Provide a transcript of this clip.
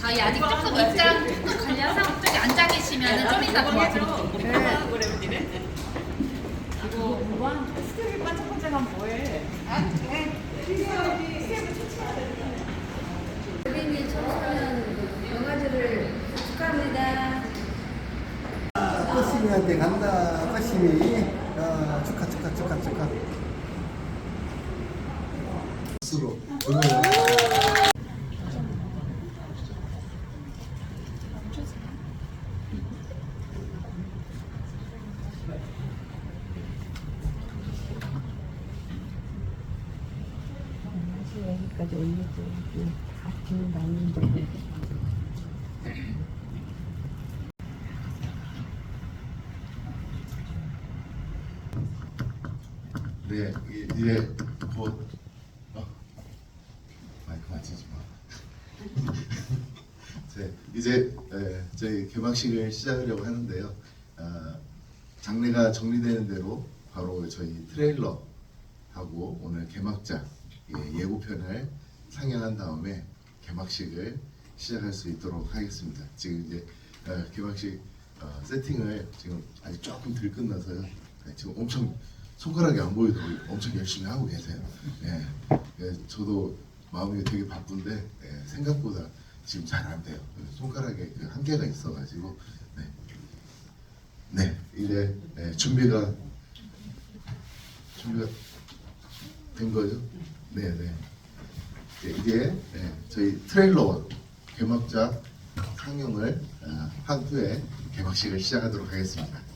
저희 아직 조금 입장 조금 걸려서 저기 앉아 계시면 좀 이따 도와드릴게요. 꽃심이한테 간다 꽃심이 야, 축하 축하 스스로. 여기까지 올리고 다 기운 나 네, 이- 이제 곧 어, 마이크 맞추지 마. 네, 이제 에, 저희 개막식을 시작하려고 하는데요. 아, 장례가 정리되는 대로 바로 저희 트레일러 하고 오늘 개막작 예, 예고편을 상영한 다음에 개막식을 시작할 수 있도록 하겠습니다. 지금 이제 어, 개막식 어, 세팅을 지금 아직 조금 덜 끝나서요. 네, 지금 엄청 손가락이 안 보여도 엄청 열심히 하고 계세요. 예, 예, 저도 마음이 되게 바쁜데 예, 생각보다 지금 잘 안 돼요. 손가락에 그 한계가 있어가지고 네, 네 이제 예, 준비가 준비가 된 거죠? 네, 네. 네, 이제 네, 저희 트레일러와 개막작 상영을 아, 한 후에 개막식을 시작하도록 하겠습니다.